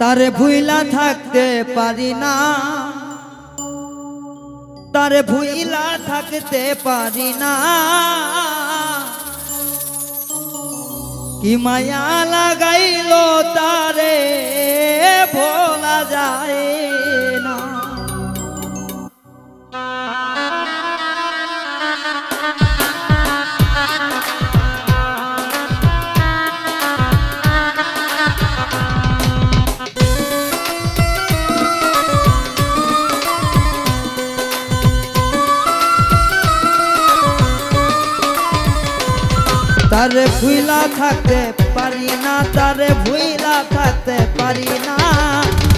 তারে ভুইলা থাকতে পারি না। তারে ভুইলা থাকতে পারি না। কি মায়া লাগাইল তারে, ভোলা যায়। তারে ভুইলা থাকতে পারি না, তারে ভুইলা থাকতে পারি না।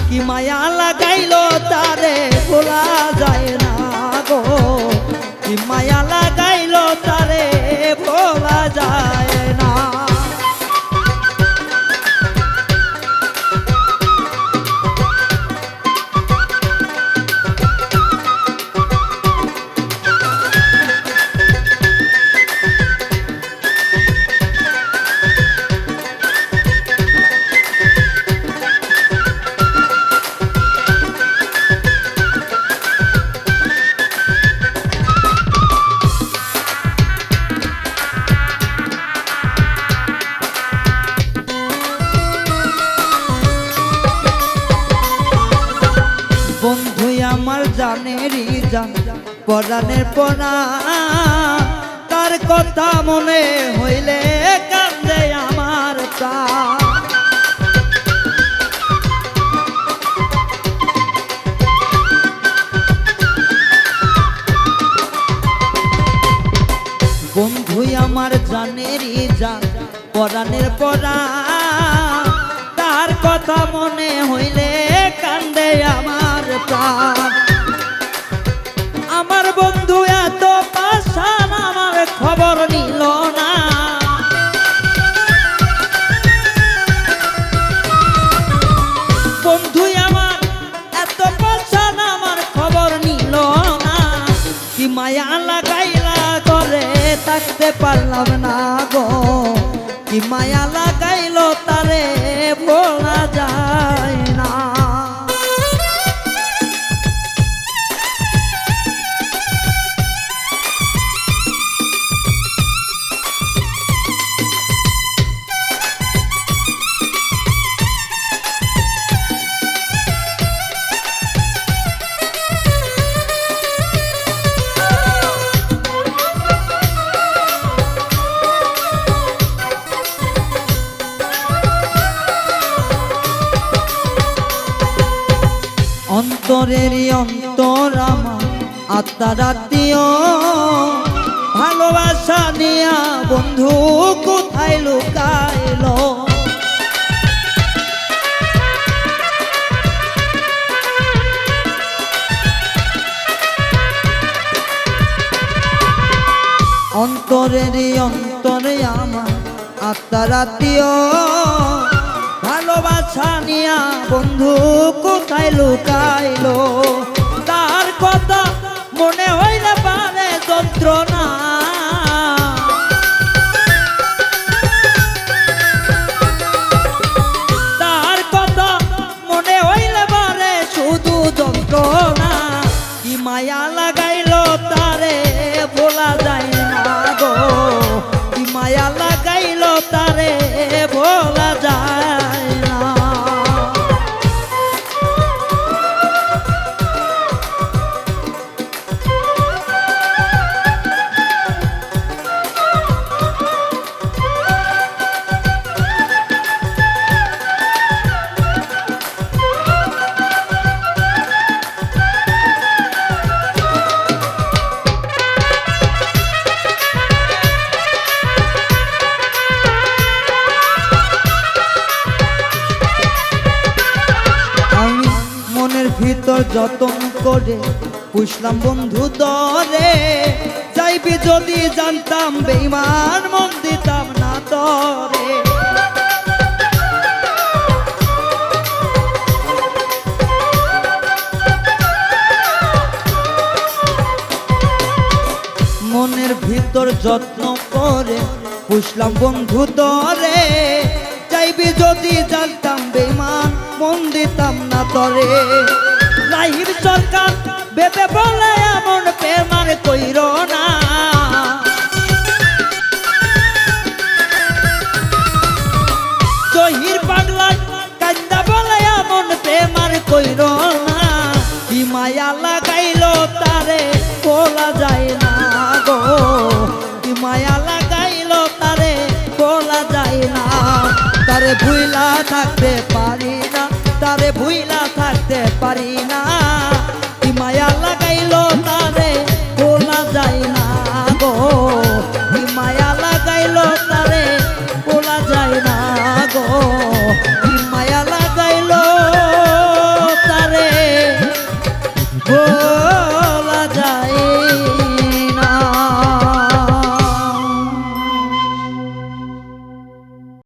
কি মায়া লাগাইলো তারে ভোলা যায় না গো। কি মায়া লাগাইলো তার কথা মনে হইলে কান্দে আমার প্রাণ বন্ধু, আমার জানেরই জান পরাণের পরা। তার কথা মনে হইলে কান্দে আমার প্রাণ থাকতে পারলাম না গো। কি অন্তরেরই অন্তর আমার, আত্মার আত্মীয়। ভালোবাসা নিয়া বন্ধু কোথায় লুকাইলো? অন্তরেরই অন্তরে আমার, আত্মার আত্মীয়। ভালোবাসা নিয়া বন্ধু কোথায় লুকাইলো? ভিতর যতন করে পুষলাম বন্ধু দরে। যাইবি যদি জানতাম বেইমান মন দিতাম না তরে। মনের ভিতর যত্ন করে পুষলাম বন্ধু দরে। চাইবি যদি জানতাম বেমান মন দিতাম না তরে। লাহির সরকার বেবে বলে এমন প্রেমার কইর না। জহির পাগলা কান্দা বলে এমন প্রেমার কইর না। কি মায়া লাগাইলো তারে বলা যায় না গো। কি মায়া লাগাইলো তারে বলা যায় না। তারে ভুইলা থাকতে পারি না। তারে ভুইলা থাকতে পারি না। মায়া লাগাইল তারে বোলা যায় না গো। মায়া লাগাইল তারে বোলা যায় না গো। মায়া লাগাইল তারে গো